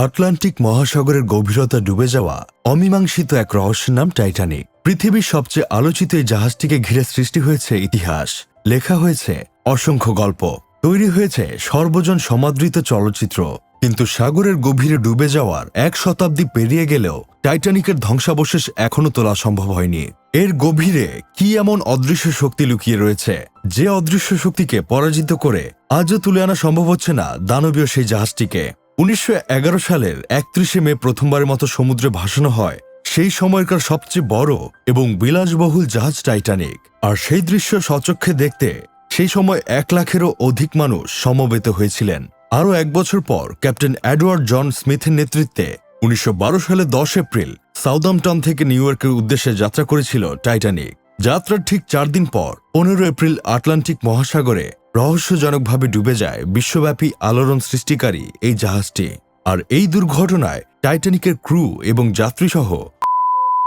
Atlantic মহাসাগরের গভীরতা ডুবে যাওয়া অমীমাংসিত এক রহস্যের নাম টাইটানিক। পৃথিবীর সবচেয়ে আলোচিত এই জাহাজটিকে ঘিরে সৃষ্টি হয়েছে ইতিহাস। লেখা হয়েছে অসংখ্য গল্প, তৈরি হয়েছে সর্বজন সমাদৃত চলচ্চিত্র। কিন্তু সাগরের গভীরে ডুবে যাওয়ার এক শতাব্দী পেরিয়ে গেলেও টাইটানিকের ধ্বংসাবশেষ এখনও তোলা সম্ভব হয়নি। এর গভীরে কি এমন অদৃশ্য শক্তি লুকিয়ে রয়েছে? যে অদৃশ্য শক্তিকে পরাজিত করে আজও তুলে আনা সম্ভব হচ্ছে না দানবীয় সেই জাহাজটিকে। উনিশশো এগারো সালের একত্রিশে মে প্রথমবারের মতো সমুদ্রে ভাসানো হয়। সেই সময়কার সবচেয়ে বড় এবং বিলাসবহুল জাহাজ টাইটানিক। আর সেই দৃশ্য সচক্ষে দেখতে সেই সময় এক লাখেরও অধিক মানুষ সমবেত হয়েছিলেন। আরও এক বছর পর ক্যাপ্টেন অ্যাডওয়ার্ড জন স্মিথের নেতৃত্বে উনিশশো বারো সালে দশ এপ্রিল সাউদাম্পটন থেকে নিউ ইয়র্কের উদ্দেশ্যে যাত্রা করেছিল টাইটানিক। যাত্রার ঠিক চার দিন পর পনেরো এপ্রিল আটলান্টিক মহাসাগরে রহস্যজনকভাবে ডুবে যায় বিশ্বব্যাপী আলোড়ন সৃষ্টিকারী এই জাহাজটি। আর এই দুর্ঘটনায় টাইটানিকের ক্রু এবং যাত্রীসহ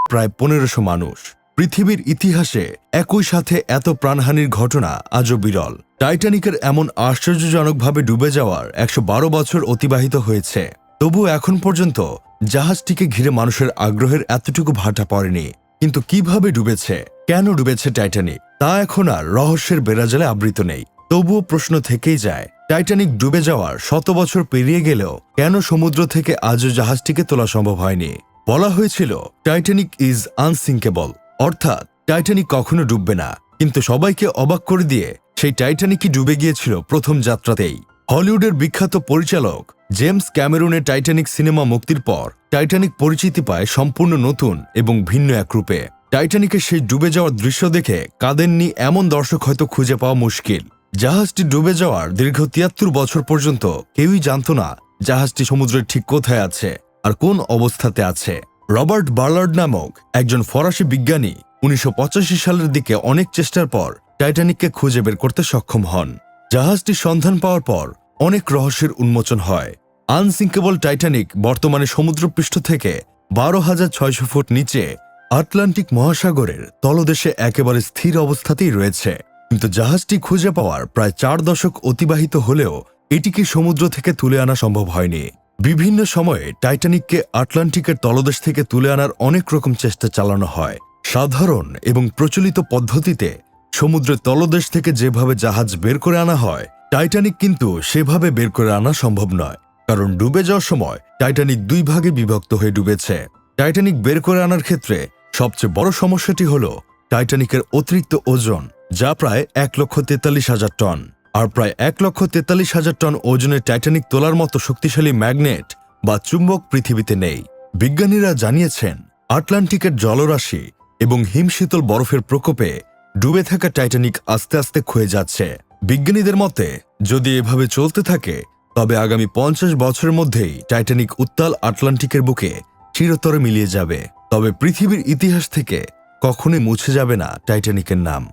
প্রায় পনেরোশো মানুষ। পৃথিবীর ইতিহাসে একই সাথে এত প্রাণহানির ঘটনা আজও বিরল। টাইটানিকের এমন আশ্চর্যজনকভাবে ডুবে যাওয়ার একশো বারো বছর অতিবাহিত হয়েছে। তবু এখন পর্যন্ত জাহাজটিকে ঘিরে মানুষের আগ্রহের এতটুকু ভাটা পড়েনি। কিন্তু কীভাবে ডুবেছে, কেন ডুবেছে টাইটানিক, তা এখন আর রহস্যের বেড়াজালে আবৃত নেই। তবুও প্রশ্ন থেকেই যায়, টাইটানিক ডুবে যাওয়ার শত বছর পেরিয়ে গেলেও কেন সমুদ্র থেকে আজও জাহাজটিকে তোলা সম্ভব হয়নি? বলা হয়েছিল, টাইটানিক ইজ আনসিঙ্কেবল, অর্থাৎ টাইটানিক কখনো ডুববে না, কিন্তু সবাইকে অবাক করে দিয়ে সেই টাইটানিকই ডুবে গিয়েছিল প্রথম যাত্রাতেই। হলিউডের বিখ্যাত পরিচালক জেমস ক্যামেরুনের টাইটানিক সিনেমা মুক্তির পর টাইটানিক পরিচিতি পায় সম্পূর্ণ নতুন এবং ভিন্ন এক রূপে। টাইটানিকের সেই ডুবে যাওয়ার দৃশ্য দেখে কাঁদেননি এমন দর্শক হয়তো খুঁজে পাওয়া মুশকিল। জাহাজটি ডুবে যাওয়ার দীর্ঘ তিয়াত্তর বছর পর্যন্ত কেউই জানত না জাহাজটি সমুদ্রের ঠিক কোথায় আছে আর কোন অবস্থাতে আছে। রবার্ট বার্লার্ড নামক একজন ফরাসি বিজ্ঞানী উনিশশো পঁচাশি সালের দিকে অনেক চেষ্টার পর টাইটানিককে খুঁজে বের করতে সক্ষম হন। জাহাজটির সন্ধান পাওয়ার পর অনেক রহস্যের উন্মোচন হয়। আনসিঙ্কেবল টাইটানিক বর্তমানে সমুদ্রপৃষ্ঠ থেকে বারো হাজার ছয়শো ফুট নিচে আটলান্টিক মহাসাগরের তলদেশে একেবারে স্থির অবস্থাতেই রয়েছে। কিন্তু জাহাজটি খুঁজে পাওয়ার প্রায় চার দশক অতিবাহিত হলেও এটিকে সমুদ্র থেকে তুলে আনা সম্ভব হয়নি। বিভিন্ন সময়ে টাইটানিককে আটলান্টিকের তলদেশ থেকে তুলে আনার অনেক রকম চেষ্টা চালানো হয়। সাধারণ এবং প্রচলিত পদ্ধতিতে সমুদ্রের তলদেশ থেকে যেভাবে জাহাজ বের করে আনা হয়, টাইটানিক কিন্তু সেভাবে বের করে আনা সম্ভব নয়। কারণ ডুবে যাওয়ার সময় টাইটানিক দুই ভাগে বিভক্ত হয়ে ডুবেছে। টাইটানিক বের করে আনার ক্ষেত্রে সবচেয়ে বড় সমস্যাটি হল টাইটানিকের অতিরিক্ত ওজন। যা প্রায় এক লক্ষ তেতাল্লিশ হাজার টন। আর প্রায় এক লক্ষ তেতাল্লিশ হাজার টন ওজনের টাইটানিক তোলার মতো শক্তিশালী ম্যাগনেট বা চুম্বক পৃথিবীতে নেই। বিজ্ঞানীরা জানিয়েছেন, আটলান্টিকের জলরাশি এবং হিমশীতল বরফের প্রকোপে ডুবে থাকা টাইটানিক আস্তে আস্তে ক্ষয়ে যাচ্ছে। বিজ্ঞানীদের মতে, যদি এভাবে চলতে থাকে, তবে আগামী পঞ্চাশ বছরের মধ্যেই টাইটানিক উত্তাল আটলান্টিকের বুকে চিরতরে মিলিয়ে যাবে। তবে পৃথিবীর ইতিহাস থেকে কখনোই মুছে যাবে না টাইটানিকের নাম।